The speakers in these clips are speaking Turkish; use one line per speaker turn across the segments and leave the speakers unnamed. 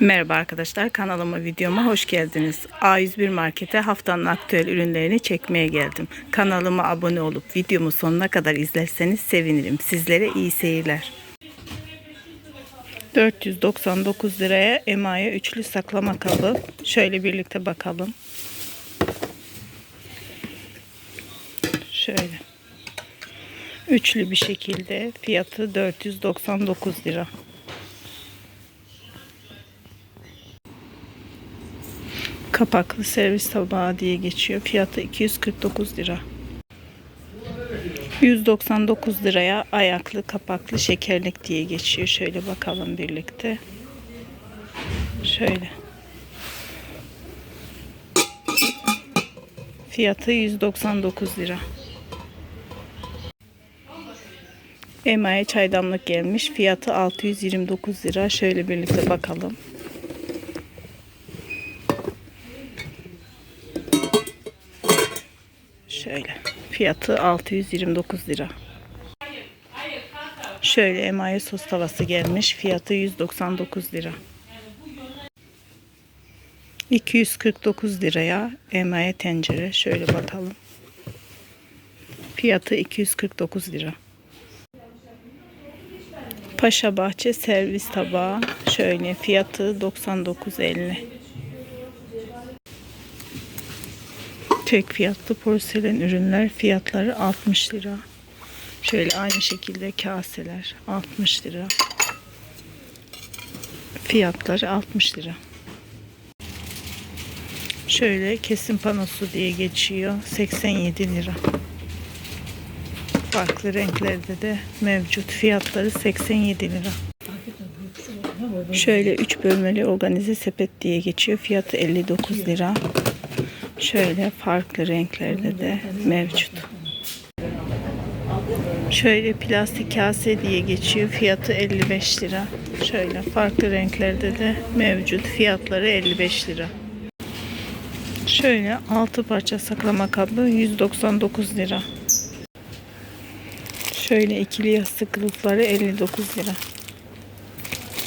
Merhaba arkadaşlar kanalıma videoma hoş geldiniz. A101 Market'e haftanın aktüel ürünlerini çekmeye geldim. Kanalıma abone olup videomu sonuna kadar izlerseniz sevinirim. Sizlere iyi seyirler. 499 liraya emaye üçlü saklama kabı. Şöyle birlikte bakalım. Şöyle. Üçlü bir şekilde fiyatı 499 lira. Kapaklı servis tabağı diye geçiyor. Fiyatı 249 lira. 199 liraya ayaklı kapaklı şekerlik diye geçiyor. Şöyle bakalım birlikte. Şöyle. Fiyatı 199 lira. Emaye çaydanlık gelmiş. Fiyatı 629 lira. Şöyle birlikte bakalım. Fiyatı 629 lira. Şöyle emaye sos tavası gelmiş. Fiyatı 199 lira. 249 liraya emaye tencere. Şöyle bakalım. Fiyatı 249 lira. Paşa Bahçe servis tabağı. Şöyle fiyatı 99.50. Tek fiyatlı porselen ürünler fiyatları 60 lira. Şöyle aynı şekilde kaseler 60 lira. Fiyatları 60 lira. Şöyle kesim panosu diye geçiyor. 87 lira. Farklı renklerde de mevcut. Fiyatları 87 lira. Şöyle 3 bölmeli organize sepet diye geçiyor. Fiyatı 59 lira. Şöyle farklı renklerde de mevcut. Şöyle plastik kase diye geçiyor. Fiyatı 55 lira. Şöyle farklı renklerde de mevcut. Fiyatları 55 lira. Şöyle 6 parça saklama kabı 199 lira. Şöyle ikili yastık kılıfları 59 lira.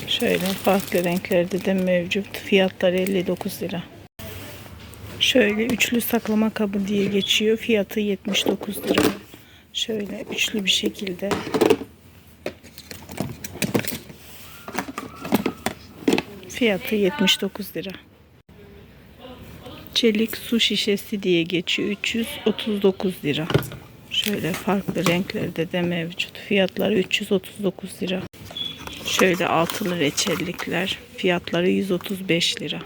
Şöyle farklı renklerde de mevcut. Fiyatları 59 lira. Şöyle üçlü saklama kabı diye geçiyor. Fiyatı 79 lira. Şöyle üçlü bir şekilde. Fiyatı 79 lira. Çelik su şişesi diye geçiyor. 339 lira. Şöyle farklı renklerde de mevcut. Fiyatları 339 lira. Şöyle altılı reçellikler. Fiyatları 135 lira.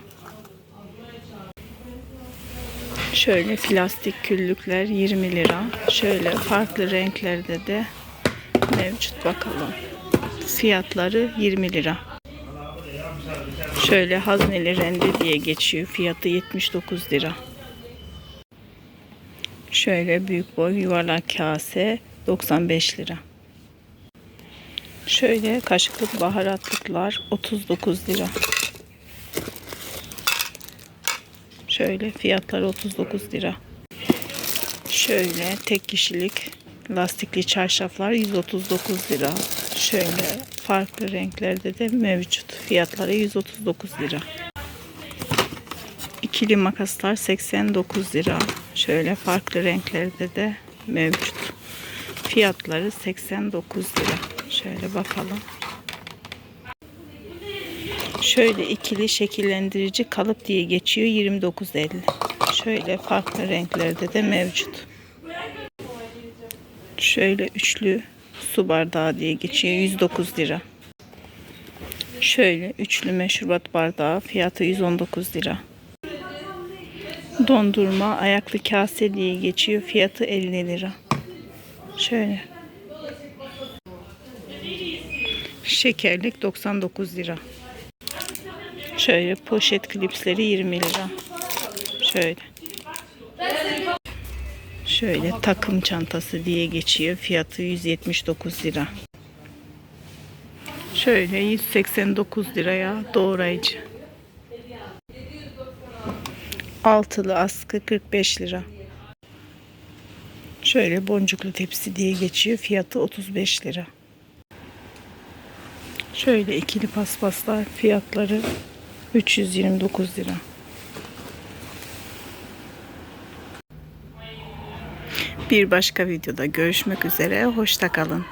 Şöyle plastik küllükler 20 lira. Şöyle farklı renklerde de mevcut bakalım. Fiyatları 20 lira. Şöyle hazneli rende diye geçiyor. Fiyatı 79 lira. Şöyle büyük boy yuvarlak kase 95 lira. Şöyle kaşıklık baharatlıklar 39 lira. Şöyle fiyatları 39 lira. Şöyle tek kişilik lastikli çarşaflar 139 lira. Şöyle farklı renklerde de mevcut. Fiyatları 139 lira. İkili makaslar 89 lira. Şöyle farklı renklerde de mevcut. Fiyatları 89 lira. Şöyle bakalım. Şöyle ikili şekillendirici kalıp diye geçiyor 29.50. Şöyle farklı renklerde de mevcut. Şöyle üçlü su bardağı diye geçiyor 109 lira. Şöyle üçlü meşrubat bardağı fiyatı 119 lira. Dondurma ayaklı kase diye geçiyor fiyatı 50 lira. Şöyle. Şekerlik 99 lira. Şöyle poşet klipsleri 20 lira. Şöyle. Şöyle takım çantası diye geçiyor. Fiyatı 179 lira. Şöyle 189 liraya doğrayıcı. Altılı askı 45 lira. Şöyle boncuklu tepsi diye geçiyor. Fiyatı 35 lira. Şöyle ikili paspaslar fiyatları 329 lira. Bir başka videoda görüşmek üzere. Hoşça kalın.